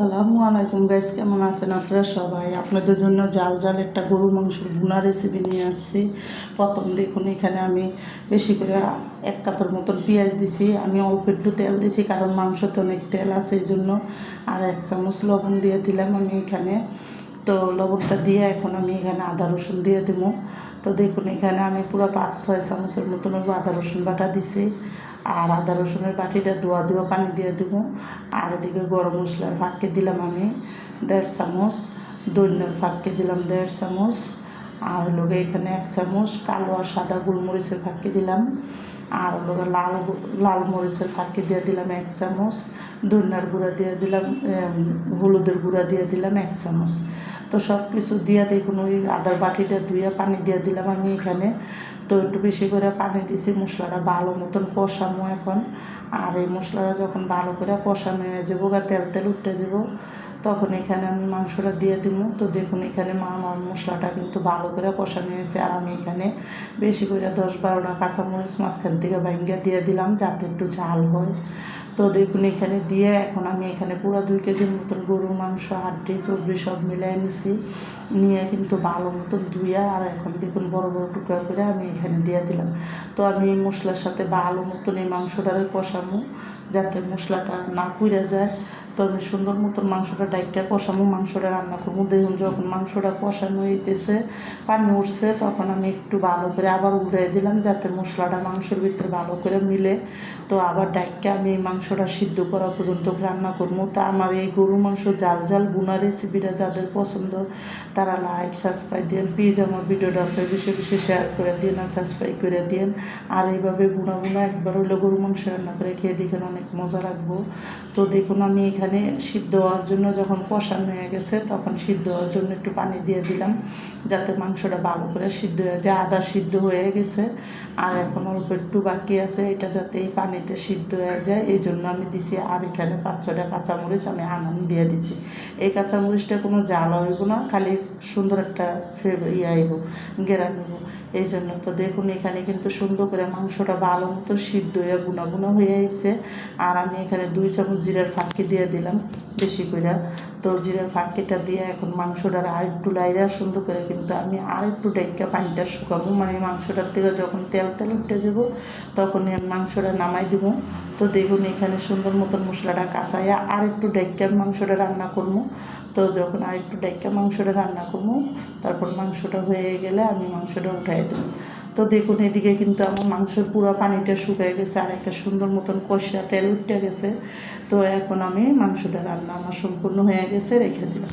সালামু আলাইকুম গাইস কেমন আছেন আপনারা সবাই? আপনাদের জন্য জাল জাল একটা গরু মাংসের ভুনা রেসিপি নিয়ে আসছি। প্রথম দেখুন, এখানে আমি বেশি করে এক কাপের মতন পেঁয়াজ দিছি। আমি অল্প একটু তেল দিছি, কারণ মাংসতে অনেক তেল আছে এই জন্য আর এক চামচ লবণ দিয়ে দিলাম আমি এখানে। তো লবণটা দিয়ে এখন আমি এখানে আদা রসুন দিয়ে দেবো। তো দেখুন, এখানে আমি পুরো পাঁচ, ছয় চামচের মতন আদা রসুন বাটা দিছি। আর আদা রসুনের বাটিটা ধোয়া ধোয়া পানি দিয়ে দেবো। আর এদিকে গরম মশলার ফাঁককে দিলাম আমি দেড় চামচ দৈন্যের ফাঁককে দিলাম দেড় চামচ। আর লোকে এখানে এক চামচ, কালো আর সাদা গোলমরিচের ফাঁকি দিলাম। আর লোকে লাল লাল মরিচের ফাঁকি দিয়ে দিলাম এক চামচ, ধনিয়ার গুঁড়া দিয়ে দিলাম হলুদের গুঁড়া দিয়ে দিলাম এক চামচ। তো সব কিছু দিয়ে দেখুন, ওই আদার বাটিটা ধুয়ে পানি দিয়ে দিলাম আমি এখানে। তো একটু বেশি করে পানি দিছি, মশলাটা ভালো মতন কষামো এখন। আর এই মশলাটা যখন ভালো করে কষানো হয়ে যাব তেল তেল উঠে যাব তখন এখানে আমি মাংসটা দিয়ে দিব। তো দেখুন, এখানে মা আমার মশলাটা কিন্তু ভালো করে কষানো হয়েছে। আর আমি এখানে বেশি করে দশ বারোটা কাঁচামরিচ মাঝখান থেকে ভাঙ্গিয়া দিয়ে দিলাম যাতে একটু ঝাল হয়। তো দেখুন, এখানে দিয়ে এখন আমি এখানে পুরো দুই কেজির মতন গরুর মাংস হাড্ডি চর্বি সব মিলাই নিছি। নিয়ে কিন্তু ভালো মতন ধুইয়া আর এখন দেখুন বড় বড় টুকরা করে আমি এখানে দিয়ে দিলাম। তো আমি এই মশলার সাথে ভালো মতন এই মাংসটারে কষামো, যাতে মশলাটা না পুড়ে যায়। তো আমি সুন্দর মতন মাংসটা ডাইকা কষামো, মাংসটা রান্না করব দেখুন, যখন মাংসটা কষানো হইতেছে, পানি উঠছে, তখন আমি একটু ভালো করে আবার উড়াই দিলাম, যাতে মশলাটা মাংসের ভিতরে ভালো করে মিলে। তো আবার ডাইকা আমি এই মাংসটা সিদ্ধ করা পর্যন্ত রান্না করব। তা আমার এই গরু মাংস জাল জাল বুনা রেসিপিটা যাদের পছন্দ, তারা লাইক সাবস্ক্রাইব দিন প্লিজ আমার ভিডিওটা আপনার বেশি বেশি শেয়ার করে দিন আর সাবস্ক্রাইব করে দিন আর এইভাবে বুনা বুনা একবার হইলে গরু মাংস রান্না করে খেয়ে দেখেন অনেক মজা লাগবো। তো দেখুন আমি এখানে সিদ্ধ হওয়ার জন্য যখন কষানো হয়ে গেছে, তখন সিদ্ধ হওয়ার জন্য একটু পানি দিয়ে দিলাম, যাতে মাংসটা ভালো করে সিদ্ধ হয়ে যায়। আদা সিদ্ধ হয়ে গেছে, আর এখন অল্প একটু বাকি আছে, এটা যাতে এই পানিতে সিদ্ধ হয়ে যায়, এই জন্য আমি দিছি। আর এখানে পাঁচ ছটা কাঁচামরিচ আমি আনাম দিয়ে দিছি। এই কাঁচামরিচটা কোনো জাল হইব না, খালি সুন্দর একটা ইয়ে আইব গেরা নেব এই জন্য তো দেখুন, এখানে কিন্তু সুন্দর করে মাংসটা ভালো মতো সিদ্ধ হয়ে বুনা বুনা হয়ে গেছে আর আমি এখানে দুই চামচ জিরার ফাঁকি দিয়ে দিলাম বেশি করে তো জিরার ফাঁকিটা দিয়ে এখন মাংসটার আর একটু লাইরা সুন্দর করে কিন্তু আমি আর একটু ডেকে পানিটা শুকাবো। মানে মাংসটার থেকে যখন তেল তেল উঠে যাব তখন আমি মাংসটা নামাই দেবো। তো দেখুন সুন্দর মতন মশলাটা কাঁচাইয়া আর একটু ডেকে মাংসটা রান্না করব তো যখন আর একটু ডেকে মাংসটা রান্না করব তারপর মাংসটা হয়ে গেলে আমি মাংসটা উঠাই দেবো। তো দেখুন, এদিকে কিন্তু আমার মাংসের পুরো পানিটা শুকিয়ে গেছে আর একটা সুন্দর মতন কষা তেল উঠে গেছে। তো এখন আমি মাংসটা রান্না আমার সম্পূর্ণ হয়ে গেছে, রেখে দিলাম।